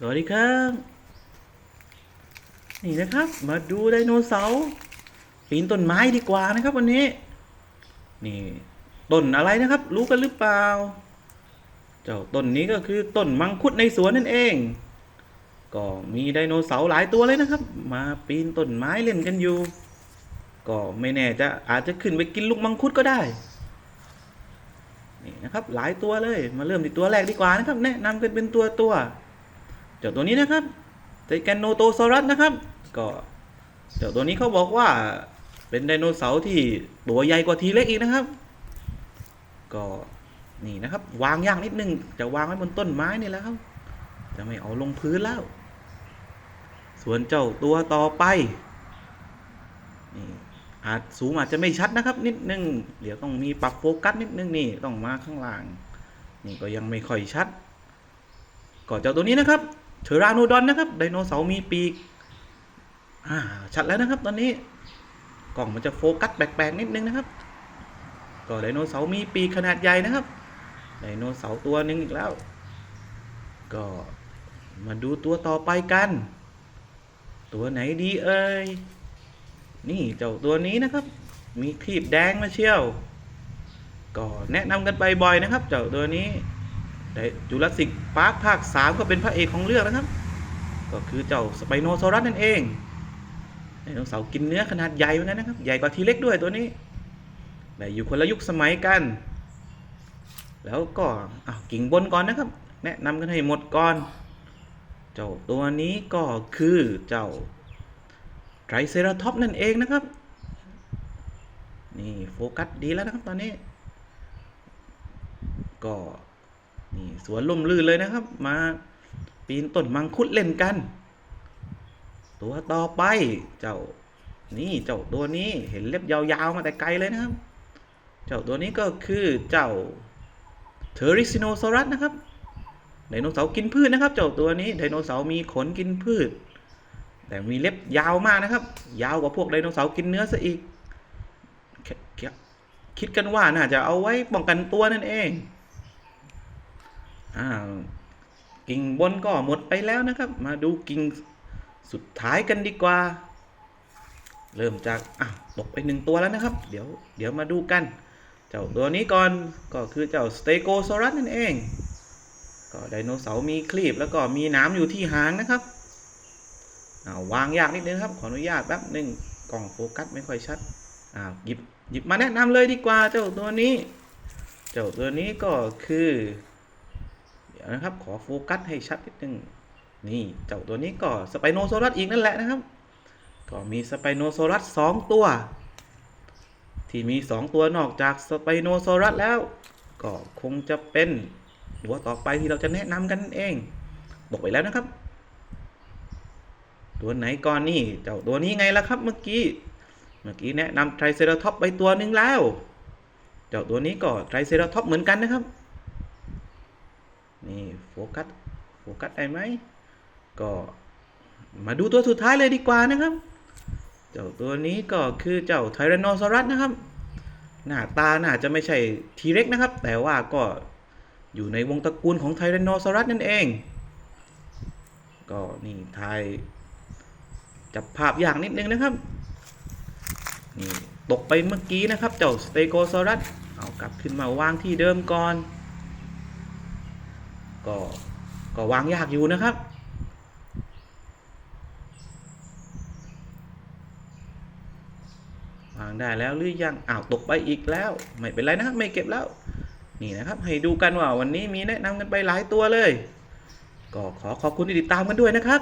สวัสดีครับ นี่นะครับ มาดูไดโนเสาร์ปีนต้นไม้ดีกว่านะครับ วันนี้ นี่ต้นอะไรนะครับ รู้กันหรือเปล่า เจ้าต้นนี้ก็คือต้นมังคุดในสวนนั่นเอง ก็มีไดโนเสาร์หลายตัวเลยนะครับ มาปีนต้นไม้เล่นกันอยู่ ก็ไม่แน่จะอาจจะขึ้นไปกินลูกมังคุดก็ได้นี่นะครับหลายตัวเลยมาเริ่มที่ตัวแรกดีกว่านะครับ แนะนำกันเป็นตัวตัว เจ้าตัวนี้นะครับไทแกนโนโตซอรัสนะครับ ก็เจ้าตัวนี้เขาบอกว่าเป็นไดโนเสาร์ที่ตัวใหญ่กว่าทีเล็กอีกนะครับ ก็นี่นะครับ วางยากนิดนึง จะวางไว้บนต้นไม้นี่แหละครับ จะไม่เอาลงพื้นแล้ว ส่วนเจ้าตัวต่อไปนี่อาจสูงอาจจะไม่ชัดนะครับ นิดนึง เดี๋ยวต้องมีปรับโฟกัสนิดนึงนี่ต้องมาข้างล่าง นี่ก็ยังไม่ค่อยชัด ก็เจ้าตัวนี้นะครับ เทอราโนดอนนะครับไดโนเสาร์มีปีกอ่าชัดแล้วนะครับ ตอนนี้กล่องมันจะโฟกัสแปลกๆนิดนึงนะครับก็ไดโนเสาร์มีปีกขนาดใหญ่นะครับไดโนเสาร์ตัวหนึ่งอีกแล้ว ก็มาดูตัวต่อไปกัน ตัวไหนดีเอ่ยนี่เจ้าตัวนี้นะครับ มีครีบแดงมาเชี่ยว ก็แนะนำกันไปบ่อยนะครับ เจ้าตัวนี้ ได้จูราสสิกพาร์คภาค 3 ก็เป็นพระเอกของเรื่องนะครับ ก็คือเจ้าสไปโนซอรัสนั่นเองไดโนเสาร์กินเนื้อขนาดใหญ่เหมือนกันนะครับ ใหญ่กว่าทีเล็กด้วยตัวนี้แต่อยู่คนละยุคสมัยกัน แล้วก็อ้าวกิ่งบนก่อนนะครับ แนะนำกันให้หมดก่อน เจ้าตัวนี้ก็คือเจ้าไตรเซราท็อปนั่นเองนะครับ นี่โฟกัสดีแล้วนะครับตอนนี้ ก็ นี่สวนล่มลื่นเลยนะครับ มาปีนต้นมังคุดเล่นกัน ตัวต่อไปเจ้านี่เจ้าตัวนี้เห็นเล็บยาวๆมาแต่ไกลเลยนะครับ เจ้าตัวนี้ก็คือเจ้าเทอริซิโนซอรัสนะครับไดโนเสาร์กินพืชนะครับ เจ้าตัวนี้ไดโนเสาร์มีขนกินพืช แต่มีเล็บยาวมากนะครับ ยาวกว่าพวกไดโนเสาร์กินเนื้อซะอีกคคคิดกันว่าน่าจะเอาไว้ป้องกันตัวนั่นเอง อ่ากิ่งบนก็หมดไปแล้วนะครับ มาดูกิ่งสุดท้ายกันดีกว่า เริ่มจากอะตกไปหนึ่งตัวแล้วนะครับ เดี๋ยวเดี๋ยวมาดูกัน เจ้าตัวนี้ก่อนก็คือเจ้าสเตโกซอรัสนั่นเอง ก็ไดโนเสาร์มีคลีบแล้วก็มีน้ำอยู่ที่หางนะครับอาวางยากนิดนึงครับ ขออนุญาตแป๊บหนึ่งกล่องโฟกัสไม่ค่อยชัดอ่าหยิบหยิบมาแนะนำเลยดีกว่าเจ้าตัวนี้ เจ้าตัวนี้ก็คือ ดี๋ยวนะครับ ขอโฟกัสให้ชัดนิดนึงนี่เจ้าตัวนี้ก็สไปโนโซอรัสอีกนั่นแหละนะครับ ก็มีสไปโนโซอรัสสองตัว ที่มีสองตัวนอกจากสไปโนโซอรัสแล้ว ก็คงจะเป็นตัวต่อไปที่เราจะแนะนำกันเอง บอกไปแล้วนะครับ ตัวไหนก่อนนี่เจ้าตัวนี้ไงล่ะครับเมื่อกี้ เมื่อกี้แนะนำไทรเซราท็อปไปตัวหนึ่งแล้ว เจ้าตัวนี้ก็ไทรเซราท็อปเหมือนกันนะครับ นี่โฟกัสโฟกัสได้ไหมก็มาดูตัวสุดท้ายเลยดีกว่านะครับ เจ้าตัวนี้ก็คือเจ้าไทแรนโนซอรัสนะครับ หน้าตาน่าจะไม่ใช่ทีเร็กนะครับ แต่ว่าก็อยู่ในวงตระกูลของไทแรนโนซอรัสนั่นเอง ก็นี่ทายจับภาพอย่างนิดนึงนะครับ นี่ตกไปเมื่อกี้นะครับ เจ้าสเตโกซอรัสเอากลับขึ้นมาวางที่เดิมก่อน ก็ก็วางยากอยู่นะครับ วางได้แล้วหรือยังอ้าวตกไปอีกแล้ว ไม่เป็นไรนะครับไม่เก็บแล้ว นี่นะครับ ให้ดูกันว่าวันนี้มีแนะนำกันไปหลายตัวเลย ก็ขอขอบคุณที่ติดตามกันด้วยนะครับ